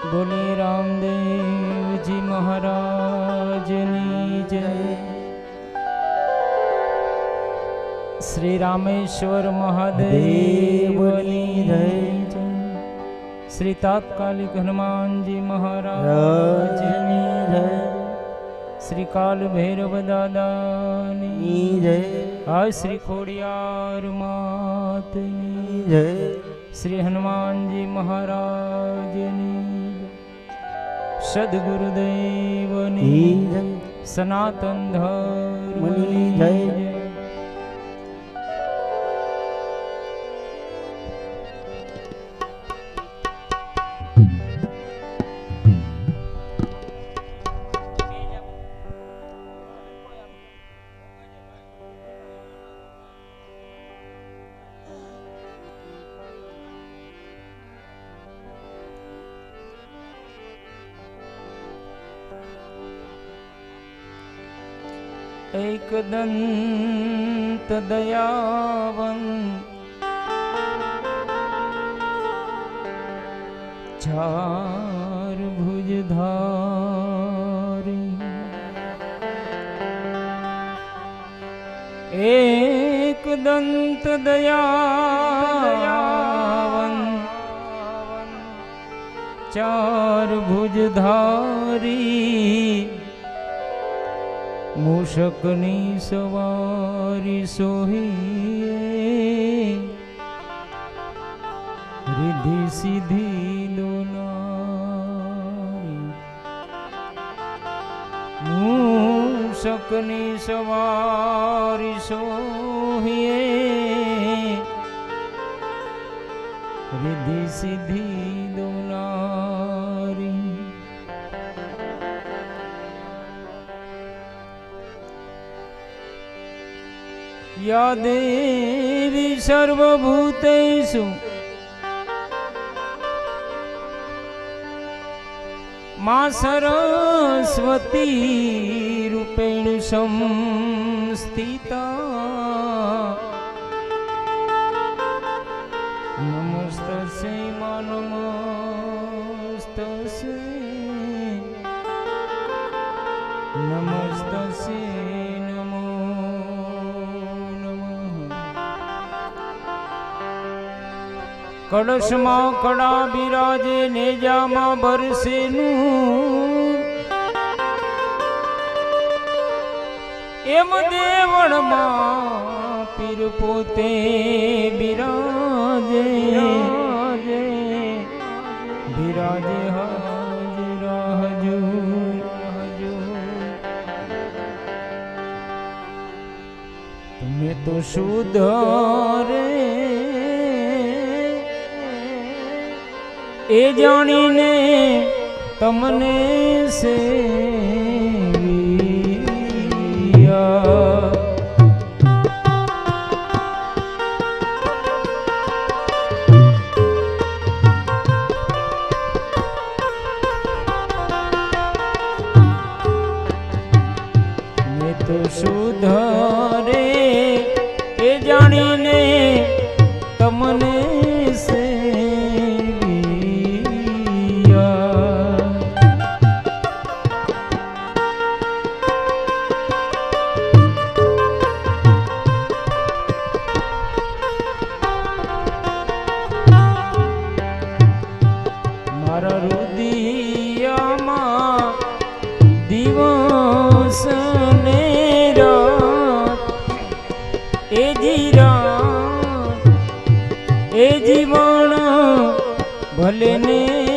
બોલે રામદેવજી મહારાજની જય. શ્રી રામેશ્વર મહાદેવની જય. શ્રી તાત્કાલિક હનુમાનજી મહારાજની જય. શ્રી કાલ ભૈરવ દાદાની જય. આ શ્રી ખોડિયાર માતની જય. શ્રી હનુમાનજી મહારાજની સદગુરુદેવની સનાતન ધર્મની જય. एकदन्त दयावन् चार भुजधारी एकदन्त दयावन् चार भुजधारी મૂષકની સવારી સોહીએ. રિધિ સિદ્ધિ લોનારી. મૂષકની સવારી સોહીએ. રિધિ સિદ્ધિ યા દેવી સર્વભૂતેષુ મા સરસ્વતી રૂપેણ સંસ્થિતા નમસ્તે મા નમસ્તે નમસ્તે કળશમાં કડા બિરાજે નેજામાં બરસે નૂર એમ દેવણમાં પીર પોતે બિરાજે. બિરાજે હાજર હજૂર તમે તો શુદ્ધ એ જાણીને તમને સેવ્યા જીવન ભલે ને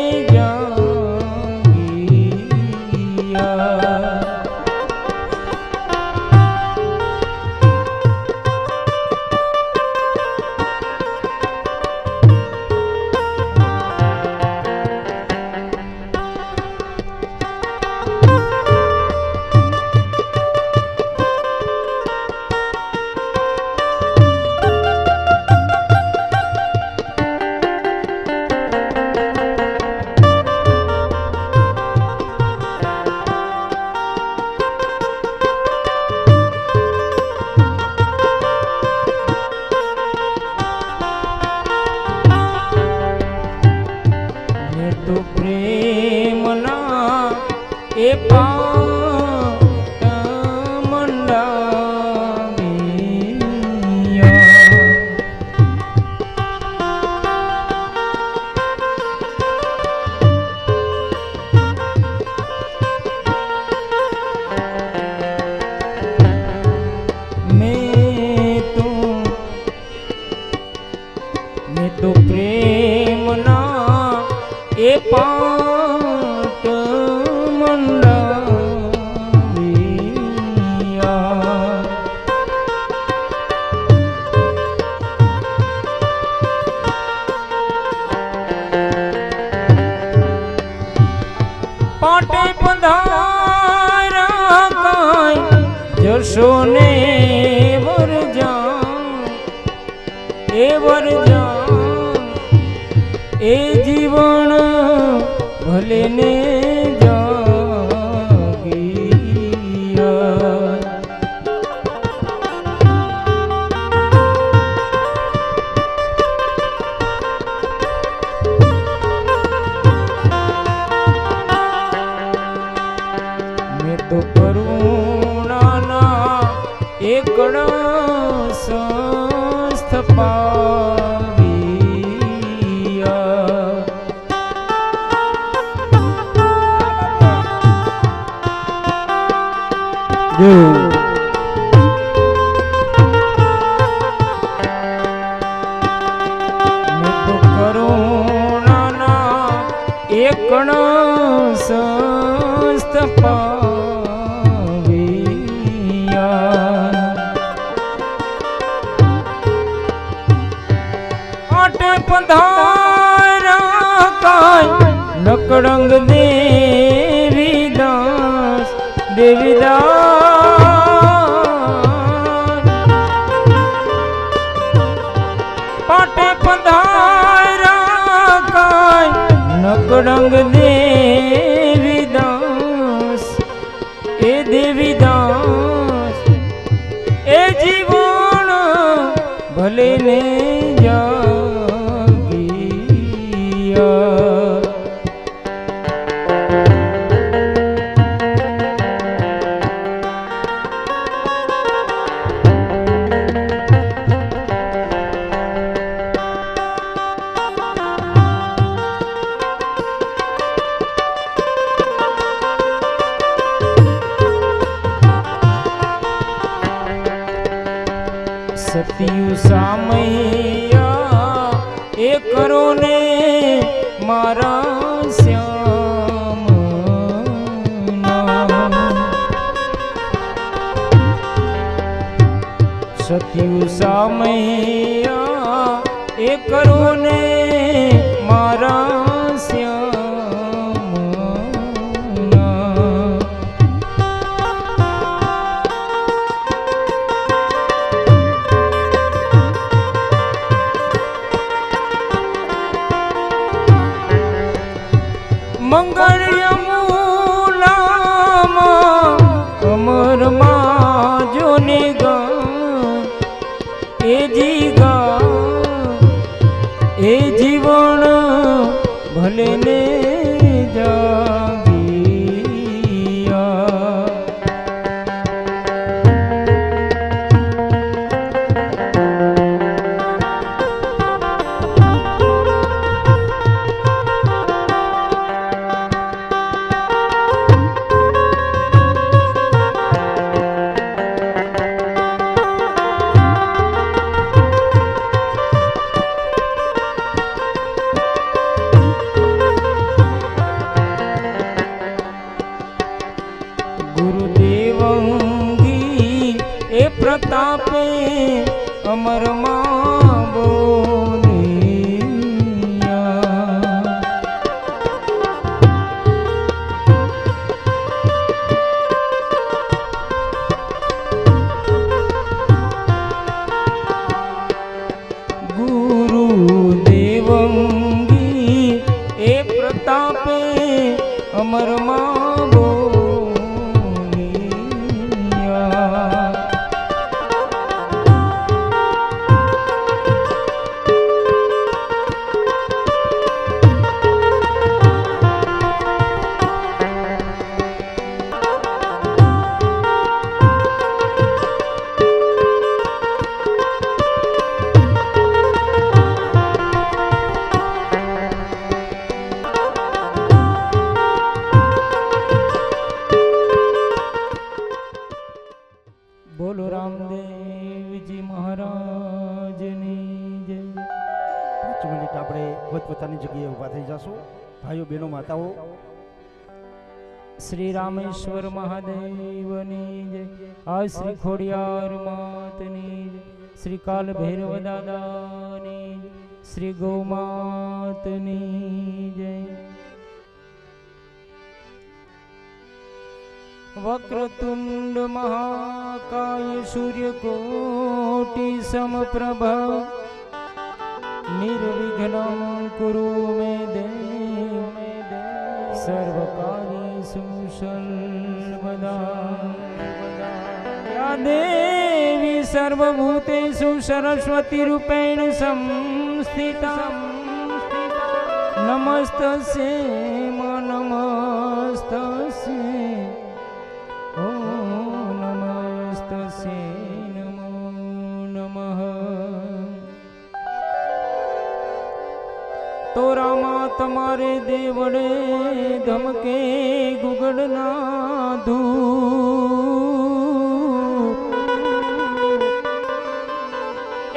એ પા नी કણો સંસ્ત પાટ પધારા કાય નકડંગ દેવીદાસ દેવીદાસ আমার মা બહેનો માતાઓ. શ્રી રામેશ્વર મહાદેવની જય. આ શ્રી ખોડિયાર માતની શ્રી કાલ ભૈરવ દાદાની શ્રી ગૌ માતની જય. વક્રતુંડ મહાકાય સૂર્યકોટિ સમપ્રભ. નિર્વિઘ્ન કુરુ મે દેવ. સર્વકાર્યેષુ સર્વદા દેવી સર્વભૂતેષુ સરસ્વતી રૂપેણ સંસ્થિતા નમસ્તસ્યૈ તમારે દેવડે ધમકે ગુગડના ના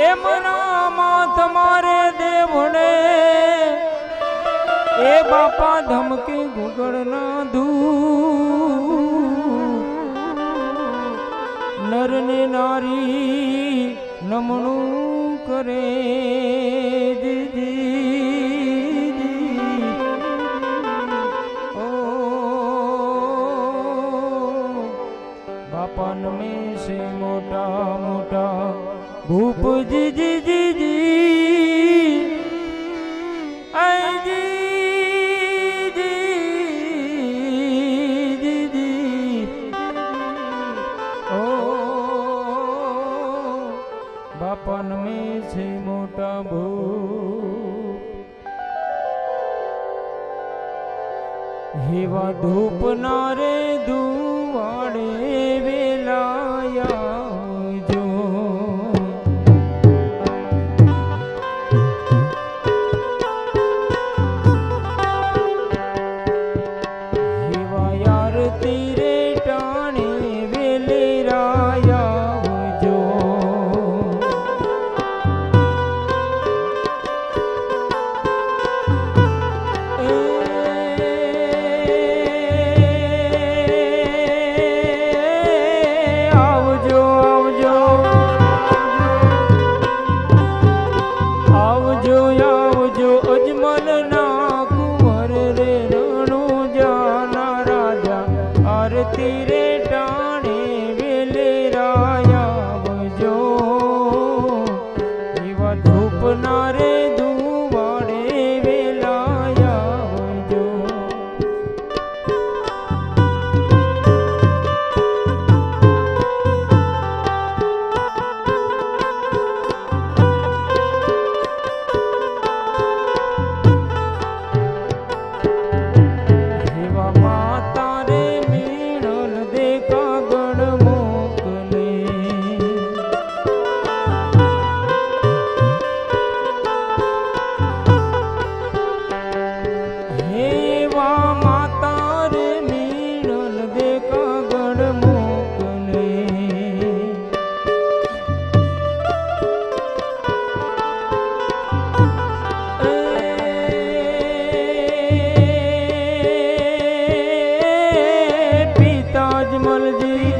એમ રામા તમારે દેવડે, એ બાપા ધમકે ગુગડના ધૂપ. નર ને નારી નમણું કરે. ભૂપ જીજી જીજી આઈ જી જી જીજી ઓ બાપા નમે છે મોટા ભૂપ. હેવા ધૂપ ના રે ધુવાડે মলজি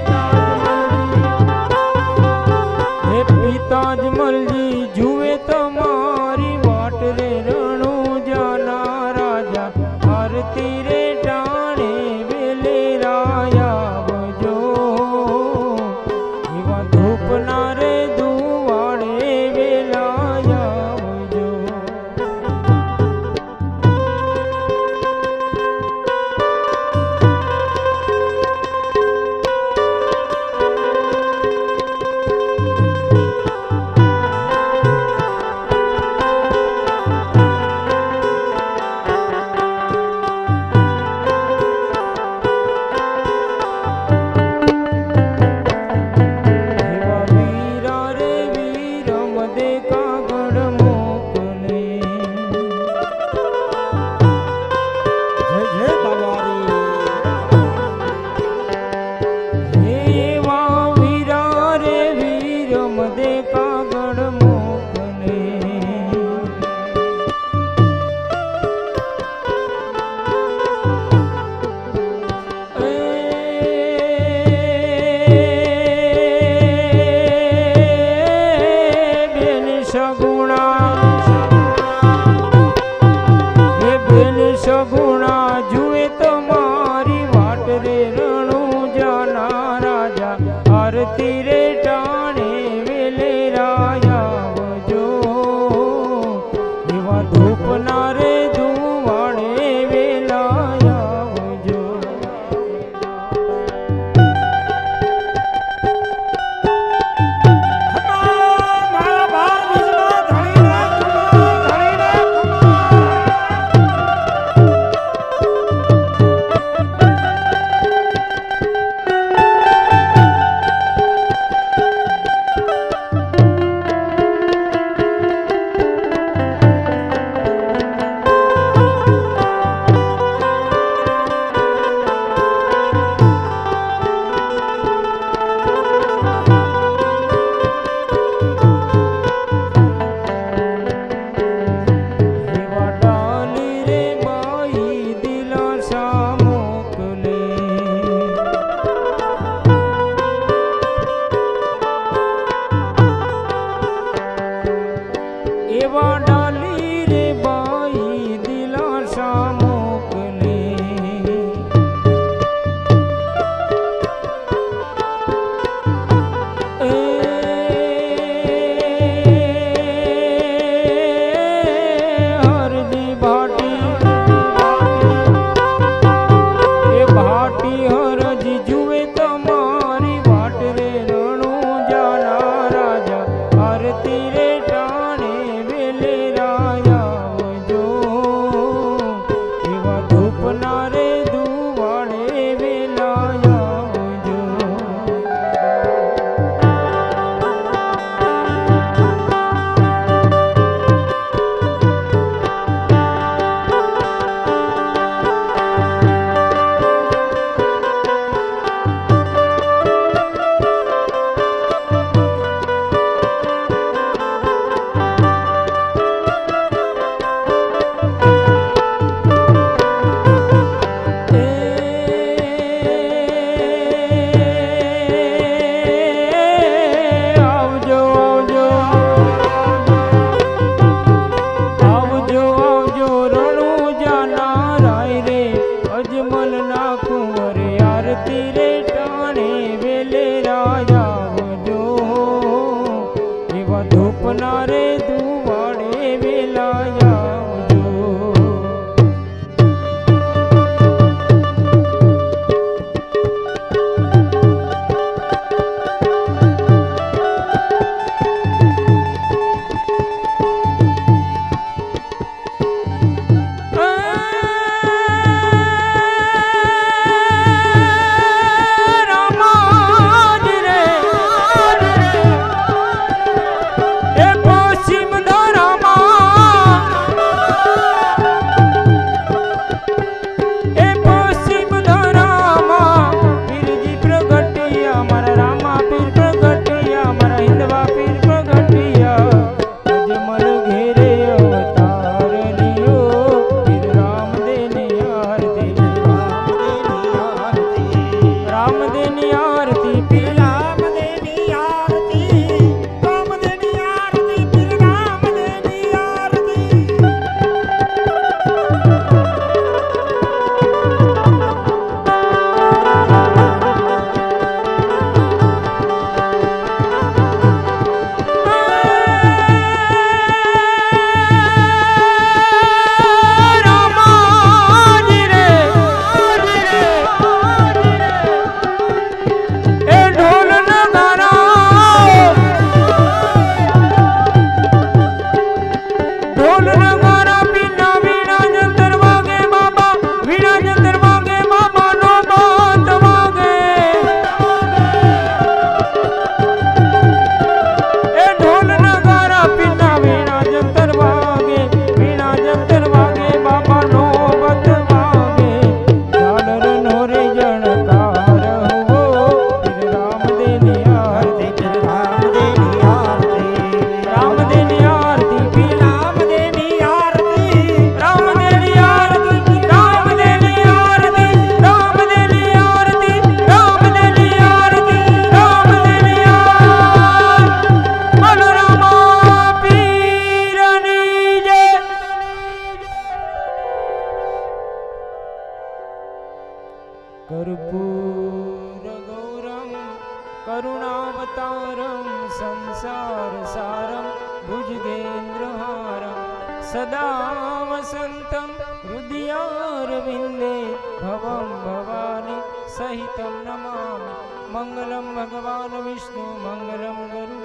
સહિતમ નમામિ મંગલમ ભગવાન વિષ્ણુ મંગલમ ગરુડ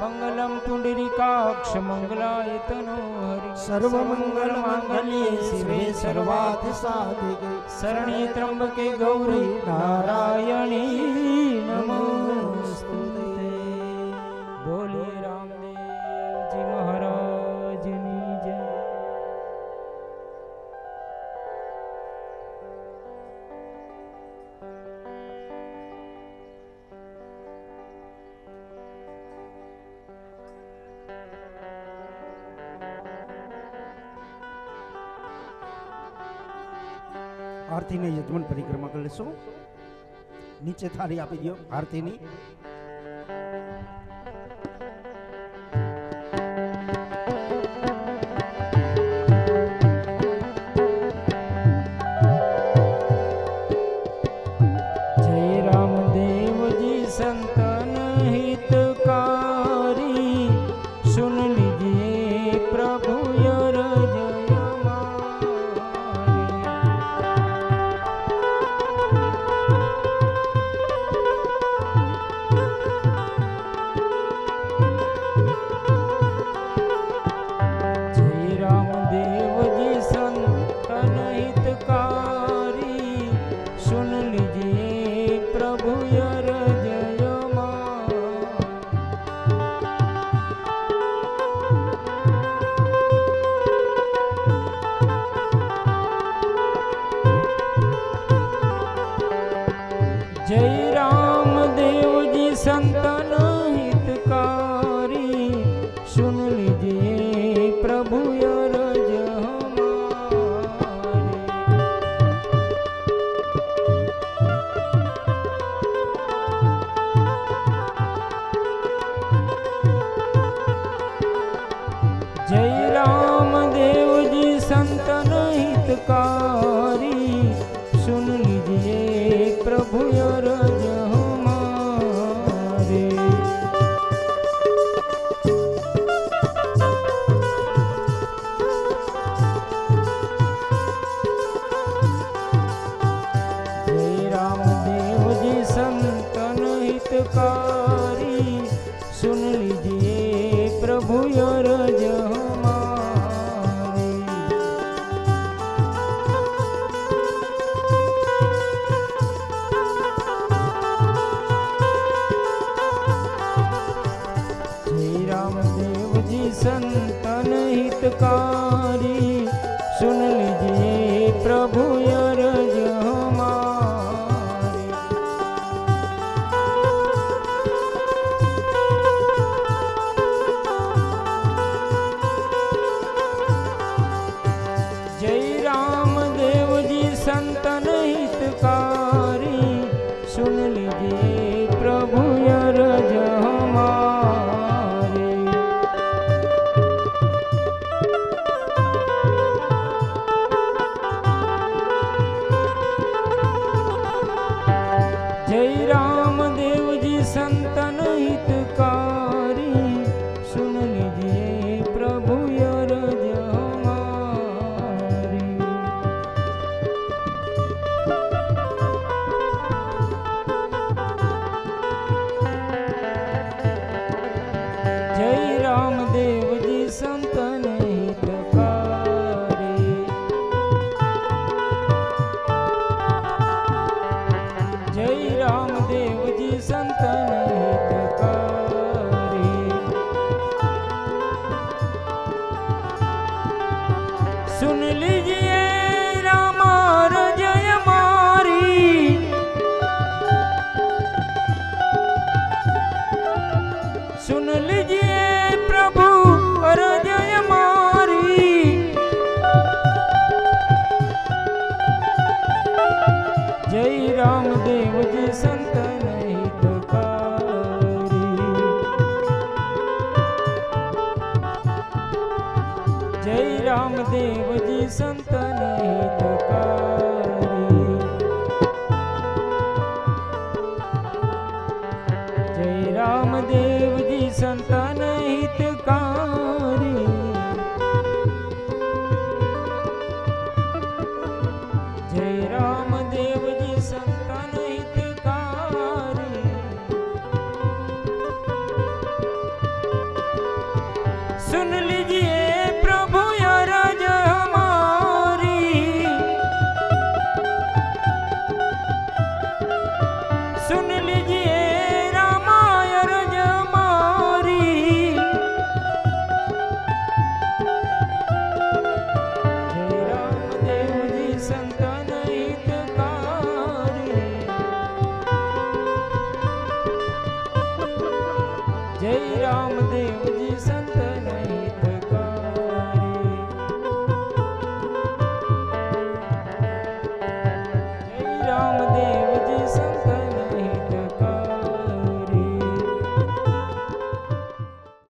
મંગલમ પુંડરીકાક્ષ મંગલાયતનો હરિ સર્વ મંગલ માંગલ્યે શિવે સર્વાર્થ સાધિકે શરણ્યે ત્રંબકે ગૌરી નારાયણી નમો આરતીને યજમાન પરિક્રમા કરીશું નીચે થાળી આપી દો આરતીની. હિતકારી સુન લીજીએ પ્રભુ અરજ सुन ली